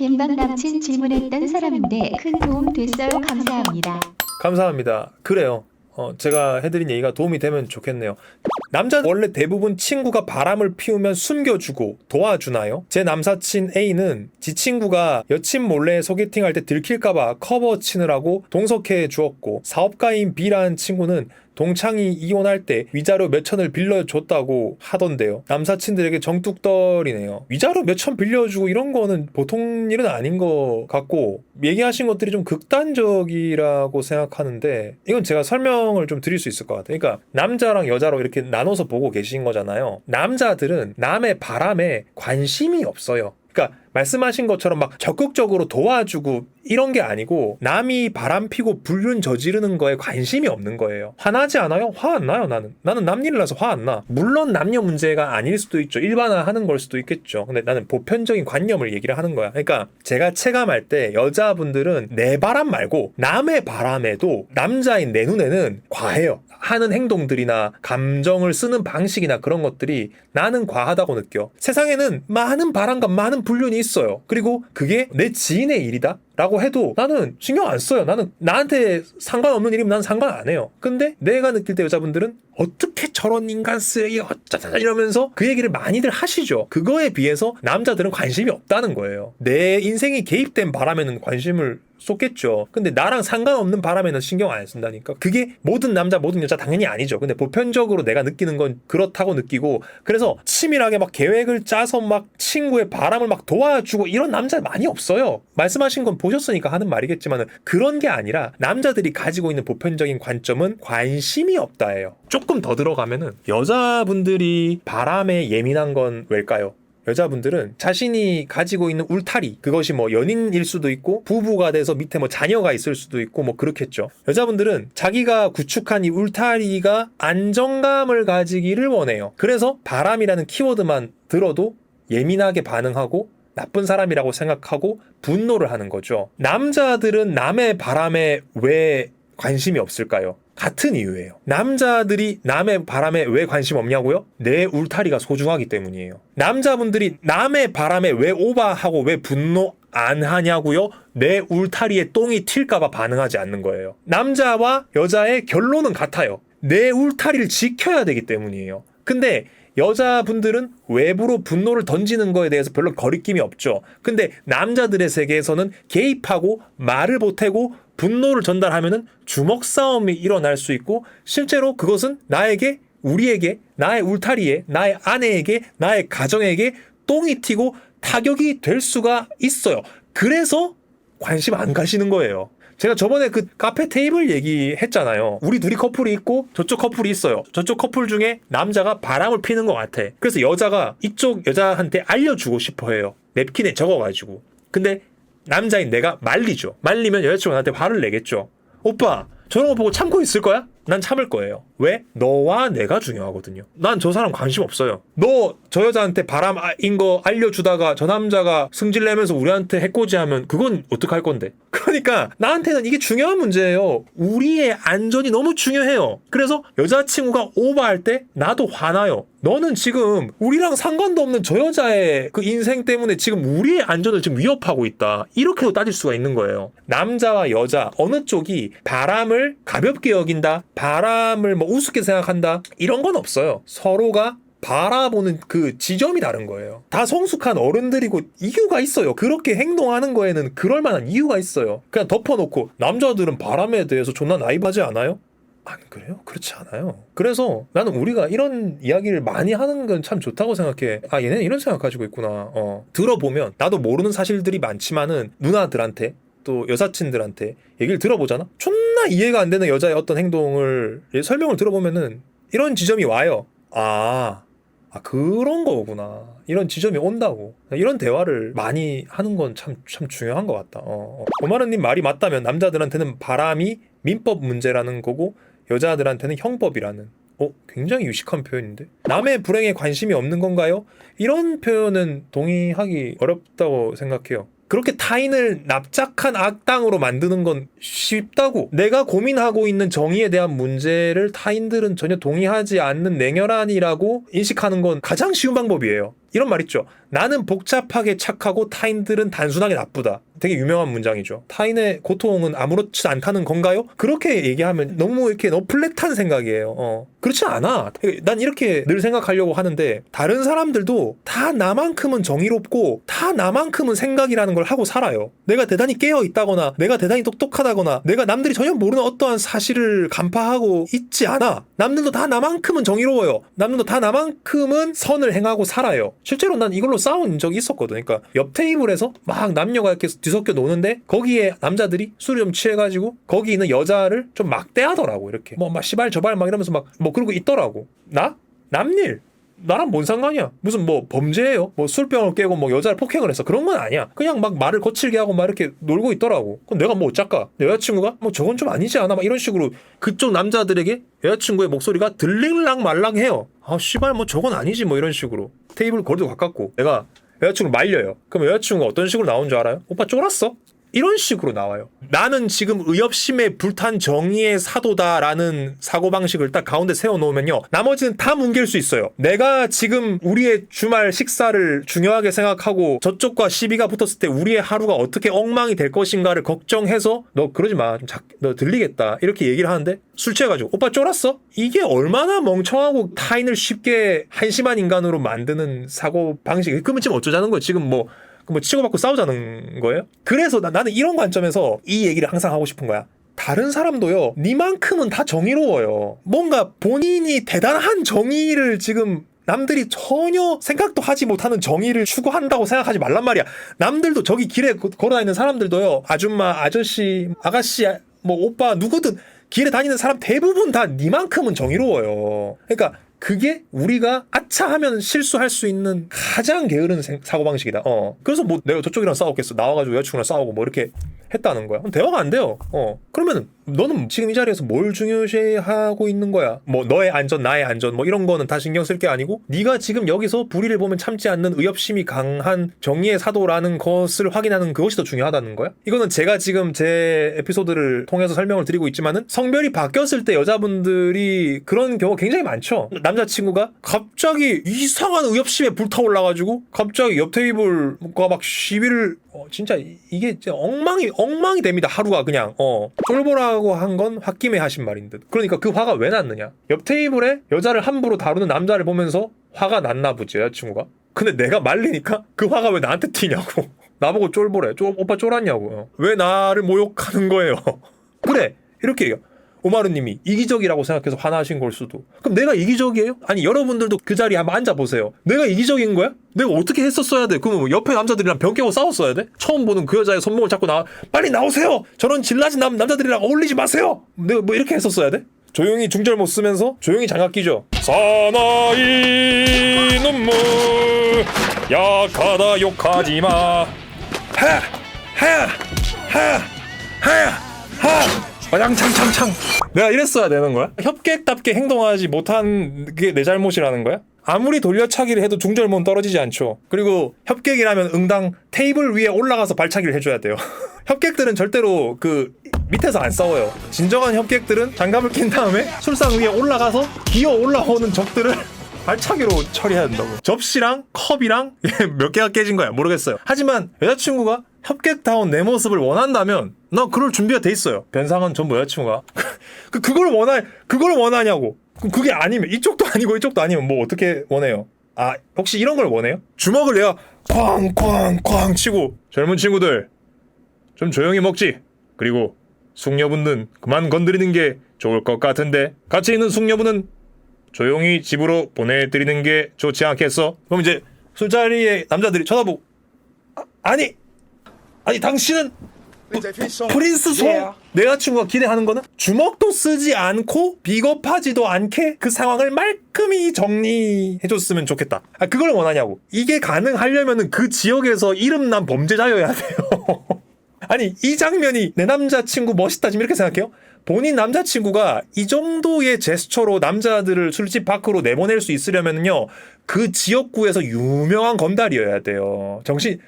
갬방 남친 질문했던 사람인데 큰 도움 됐어요. 감사합니다. 감사합니다. 그래요. 어, 제가 해드린 얘기가 도움이 되면 좋겠네요. 남자 원래 대부분 친구가 바람을 피우면 숨겨주고 도와주나요? 제 남사친 A는 지 친구가 여친 몰래 소개팅할 때 들킬까봐 커버 치느라고 동석해 주었고 사업가인 B라는 친구는 동창이 이혼할 때 위자료 몇천을 빌려줬다고 하던데요. 남사친들에게 정뚝 떨이네요. 위자료 몇천 빌려주고 이런 거는 보통 일은 아닌 것 같고 얘기하신 것들이 좀 극단적이라고 생각하는데 이건 제가 설명을 좀 드릴 수 있을 것 같아요. 그러니까 남자랑 여자로 이렇게 나눠서 보고 계신 거잖아요. 남자들은 남의 바람에 관심이 없어요. 그러니까 말씀하신 것처럼 막 적극적으로 도와주고 이런 게 아니고 남이 바람 피고 불륜 저지르는 거에 관심이 없는 거예요. 화나지 않아요? 화 안 나요, 나는. 나는 남일 나서 화 안 나. 물론 남녀 문제가 아닐 수도 있죠. 일반화 하는 걸 수도 있겠죠. 근데 나는 보편적인 관념을 얘기를 하는 거야. 그러니까 제가 체감할 때 여자분들은 내 바람 말고 남의 바람에도 남자인 내 눈에는 과해요. 하는 행동들이나 감정을 쓰는 방식이나 그런 것들이 나는 과하다고 느껴. 세상에는 많은 바람과 많은 불륜이 있어요. 그리고 그게 내 지인의 일이다? 라고 해도 나는 신경 안 써요. 나는 나한테 상관없는 일이면 난 상관 안 해요. 근데 내가 느낄 때 여자분들은 어떻게 저런 인간 쓰레기 어쩌다 이러면서 그 얘기를 많이들 하시죠. 그거에 비해서 남자들은 관심이 없다는 거예요. 내 인생이 개입된 바람에는 관심을 쏟겠죠. 근데 나랑 상관없는 바람에는 신경 안 쓴다니까. 그게 모든 남자, 모든 여자 당연히 아니죠. 근데 보편적으로 내가 느끼는 건 그렇다고 느끼고 그래서 치밀하게 막 계획을 짜서 막 친구의 바람을 막 도와주고 이런 남자 많이 없어요. 말씀하신 건 보 셨으니까 하는 말이겠지만 그런 게 아니라 남자들이 가지고 있는 보편적인 관점은 관심이 없다예요. 조금 더 들어가면은 여자분들이 바람에 예민한 건 왜일까요? 여자분들은 자신이 가지고 있는 울타리 그것이 뭐 연인일 수도 있고 부부가 돼서 밑에 뭐 자녀가 있을 수도 있고 뭐 그렇겠죠. 여자분들은 자기가 구축한 이 울타리가 안정감을 가지기를 원해요. 그래서 바람이라는 키워드만 들어도 예민하게 반응하고 나쁜 사람이라고 생각하고 분노를 하는 거죠. 남자들은 남의 바람에 왜 관심이 없을까요? 같은 이유예요. 남자들이 남의 바람에 왜 관심 없냐고요? 내 울타리가 소중하기 때문이에요. 남자분들이 남의 바람에 왜 오바하고 왜 분노 안 하냐고요? 내 울타리에 똥이 튈까봐 반응하지 않는 거예요. 남자와 여자의 결론은 같아요. 내 울타리를 지켜야 되기 때문이에요. 근데 여자분들은 외부로 분노를 던지는 거에 대해서 별로 거리낌이 없죠. 근데 남자들의 세계에서는 개입하고 말을 보태고 분노를 전달하면은 주먹 싸움이 일어날 수 있고 실제로 그것은 나에게 우리에게 나의 울타리에 나의 아내에게 나의 가정에게 똥이 튀고 타격이 될 수가 있어요. 그래서 관심 안 가시는 거예요. 제가 저번에 그 카페 테이블 얘기했잖아요. 우리 둘이 커플이 있고 저쪽 커플이 있어요. 저쪽 커플 중에 남자가 바람을 피는 것 같아. 그래서 여자가 이쪽 여자한테 알려주고 싶어 해요. 냅킨에 적어가지고. 근데 남자인 내가 말리죠. 말리면 여자친구가 나한테 화를 내겠죠. 오빠, 저런 거 보고 참고 있을 거야? 난 참을 거예요. 왜? 너와 내가 중요하거든요. 난 저 사람 관심 없어요. 너 저 여자한테 바람인 거 알려주다가 저 남자가 승질내면서 우리한테 해코지하면 그건 어떡할 건데? 그러니까 나한테는 이게 중요한 문제예요. 우리의 안전이 너무 중요해요. 그래서 여자친구가 오버할 때 나도 화나요. 너는 지금 우리랑 상관도 없는 저 여자의 그 인생 때문에 지금 우리의 안전을 지금 위협하고 있다. 이렇게도 따질 수가 있는 거예요. 남자와 여자 어느 쪽이 바람을 가볍게 여긴다. 바람을 뭐 우습게 생각한다. 이런 건 없어요. 서로가 바라보는 그 지점이 다른 거예요. 다 성숙한 어른들이고 이유가 있어요. 그렇게 행동하는 거에는 그럴 만한 이유가 있어요. 그냥 덮어놓고 남자들은 바람에 대해서 존나 나이브하지 않아요? 안 그래요? 그렇지 않아요. 그래서 나는 우리가 이런 이야기를 많이 하는 건 참 좋다고 생각해. 아, 얘네는 이런 생각 가지고 있구나. 어. 들어보면 나도 모르는 사실들이 많지만은 누나들한테 또 여사친들한테 얘기를 들어보잖아? 존 나 이해가 안 되는 여자의 어떤 행동을 설명을 들어보면은 이런 지점이 와요. 아, 아, 그런 거구나. 이런 지점이 온다고. 이런 대화를 많이 하는 건 참, 참 중요한 것 같다. 어, 어. 오마르님 말이 맞다면 남자들한테는 바람이 민법 문제라는 거고, 여자들한테는 형법이라는. 어, 굉장히 유식한 표현인데? 남의 불행에 관심이 없는 건가요? 이런 표현은 동의하기 어렵다고 생각해요. 그렇게 타인을 납작한 악당으로 만드는 건 쉽다고. 내가 고민하고 있는 정의에 대한 문제를 타인들은 전혀 동의하지 않는 냉혈한이라고 인식하는 건 가장 쉬운 방법이에요. 이런 말 있죠. 나는 복잡하게 착하고 타인들은 단순하게 나쁘다. 되게 유명한 문장이죠. 타인의 고통은 아무렇지 않다는 건가요? 그렇게 얘기하면 너무 이렇게 너무 플랫한 생각이에요. 어. 그렇지 않아. 난 이렇게 늘 생각하려고 하는데 다른 사람들도 다 나만큼은 정의롭고 다 나만큼은 생각이라는 걸 하고 살아요. 내가 대단히 깨어 있다거나 내가 대단히 똑똑하다거나 내가 남들이 전혀 모르는 어떠한 사실을 간파하고 있지 않아. 남들도 다 나만큼은 정의로워요. 남들도 다 나만큼은 선을 행하고 살아요. 실제로 난 이걸로 싸운 적이 있었거든. 그러니까 옆 테이블에서 막 남녀가 이렇게 뒤섞여 노는데 거기에 남자들이 술을 좀 취해가지고 거기 있는 여자를 좀 막대하더라고 이렇게. 뭐 막 시발 저발 막 이러면서 막 뭐 그러고 있더라고. 나? 남일 나랑 뭔 상관이야? 무슨 뭐 범죄예요? 뭐 술병을 깨고 뭐 여자를 폭행을 했어 그런 건 아니야. 그냥 막 말을 거칠게 하고 막 이렇게 놀고 있더라고. 그럼 내가 뭐 어쩔까? 내 여자친구가? 뭐 저건 좀 아니지 않아? 막 이런 식으로 그쪽 남자들에게 여자친구의 목소리가 들릴랑 말랑해요. 아 씨발 뭐 저건 아니지? 뭐 이런 식으로. 테이블 거리도 가깝고. 내가 여자친구 말려요. 그럼 여자친구가 어떤 식으로 나온 줄 알아요? 오빠 쫄았어? 이런 식으로 나와요. 나는 지금 의협심에 불탄 정의의 사도다라는 사고방식을 딱 가운데 세워놓으면요. 나머지는 다 뭉갤 수 있어요. 내가 지금 우리의 주말 식사를 중요하게 생각하고 저쪽과 시비가 붙었을 때 우리의 하루가 어떻게 엉망이 될 것인가를 걱정해서 너 그러지 마. 좀 작, 너 들리겠다. 이렇게 얘기를 하는데 술 취해가지고 오빠 쫄았어? 이게 얼마나 멍청하고 타인을 쉽게 한심한 인간으로 만드는 사고방식. 그러면 지금 어쩌자는 거예요? 지금 뭐 뭐 치고받고 싸우자는 거예요? 그래서 나, 나는 이런 관점에서 이 얘기를 항상 하고 싶은 거야. 다른 사람도요, 니만큼은 다 정의로워요. 뭔가 본인이 대단한 정의를 지금 남들이 전혀 생각도 하지 못하는 정의를 추구한다고 생각하지 말란 말이야. 남들도 저기 길에 거- 걸어다니는 사람들도요, 아줌마, 아저씨, 아가씨, 뭐 오빠, 누구든 길에 다니는 사람 대부분 다 니만큼은 정의로워요. 그러니까 그게 우리가 아차 하면 실수할 수 있는 가장 게으른 생- 사고방식이다. 어. 그래서 뭐 내가 저쪽이랑 싸웠겠어. 나와가지고 여자친구랑 싸우고 뭐 이렇게 했다는 거야. 그럼 대화가 안 돼요. 어. 그러면 너는 지금 이 자리에서 뭘 중요시하고 있는 거야? 뭐 너의 안전, 나의 안전, 뭐 이런 거는 다 신경 쓸 게 아니고 네가 지금 여기서 불의를 보면 참지 않는 의협심이 강한 정의의 사도라는 것을 확인하는 그것이 더 중요하다는 거야? 이거는 제가 지금 제 에피소드를 통해서 설명을 드리고 있지만은 성별이 바뀌었을 때 여자분들이 그런 경우가 굉장히 많죠. 남자친구가 갑자기 이상한 의협심에 불타올라가지고 갑자기 옆 테이블과 막 시비를 어, 진짜 이- 이게 진짜 엉망이 엉망이 됩니다 하루가 그냥 어 쫄보라 고 한 건 홧김에 하신 말인 듯. 그러니까 그 화가 왜 났느냐? 옆 테이블에 여자를 함부로 다루는 남자를 보면서 화가 났나 보지 여자친구가? 근데 내가 말리니까 그 화가 왜 나한테 튀냐고. 나보고 쫄보래. 쫄 오빠 쫄았냐고. 어. 왜 나를 모욕하는 거예요? 그래. 이렇게 얘기해 오마루님이 이기적이라고 생각해서 화나신 걸 수도. 그럼 내가 이기적이에요? 아니 여러분들도 그 자리에 한번 앉아 보세요. 내가 이기적인 거야? 내가 어떻게 했었어야 돼? 그러면 뭐 옆에 남자들이랑 병 깨고 싸웠어야 돼? 처음 보는 그 여자의 손목을 잡고 나 빨리 나오세요. 저런 질라진 남 남자들이랑 어울리지 마세요. 내가 뭐 이렇게 했었어야 돼? 조용히 중절 못 쓰면서 조용히 장갑 끼죠. 사나이 눈물 약하다 욕하지 마. 하! 하! 하! 하! 하! 와장창창창 내가 이랬어야 되는 거야? 협객답게 행동하지 못한 게 내 잘못이라는 거야? 아무리 돌려차기를 해도 중절모는 떨어지지 않죠. 그리고 협객이라면 응당 테이블 위에 올라가서 발차기를 해줘야 돼요. 협객들은 절대로 그 밑에서 안 싸워요. 진정한 협객들은 장갑을 낀 다음에 술상 위에 올라가서 기어 올라오는 적들을 발차기로 처리해야 된다고. 접시랑 컵이랑 몇 개가 깨진 거야 모르겠어요. 하지만 여자친구가 협객다운 내 모습을 원한다면 나 그럴 준비가 돼 있어요. 변상은 전부 여자친구가 그 그걸 원할 그걸 원하냐고. 그게 아니면 이쪽도 아니고 이쪽도 아니면 뭐 어떻게 원해요? 아 혹시 이런 걸 원해요? 주먹을 내가 쾅쾅쾅 치고 젊은 친구들 좀 조용히 먹지. 그리고 숙녀분들 그만 건드리는 게 좋을 것 같은데 같이 있는 숙녀분은 조용히 집으로 보내드리는 게 좋지 않겠어? 그럼 이제 술자리에 남자들이 쳐다보고 아, 아니 아니 당신은 프린스 송내 여자친구가 기대하는 거는 주먹도 쓰지 않고 비겁하지도 않게 그 상황을 말끔히 정리해줬으면 좋겠다. 아 그걸 원하냐고. 이게 가능하려면은 그 지역에서 이름난 범죄자여야 돼요. 아니 이 장면이 내 남자친구 멋있다 지금 이렇게 생각해요? 본인 남자친구가 이 정도의 제스처로 남자들을 술집 밖으로 내보낼 수 있으려면요 그 지역구에서 유명한 건달이어야 돼요 정신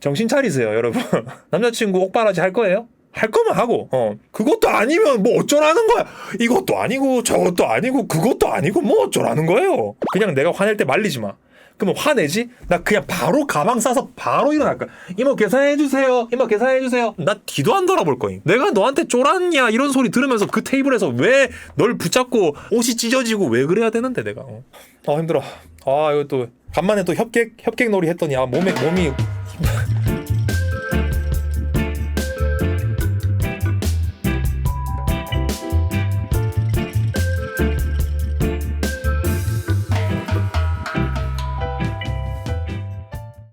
정신 차리세요 여러분 남자친구 옥바라지 할 거예요? 할 거면 하고 어 그것도 아니면 뭐 어쩌라는 거야 이것도 아니고 저것도 아니고 그것도 아니고 뭐 어쩌라는 거예요 그냥 내가 화낼 때 말리지 마 그러면 화내지? 나 그냥 바로 가방 싸서 바로 일어날 거야. 이모 계산해 주세요. 이모 계산해 주세요. 나 뒤도 안 돌아볼 거임. 내가 너한테 쫄았냐 이런 소리 들으면서 그 테이블에서 왜 널 붙잡고 옷이 찢어지고 왜 그래야 되는데 내가. 어. 아 힘들어. 아 이거 또 간만에 또 협객 협객 놀이 했더니 아 몸에 몸이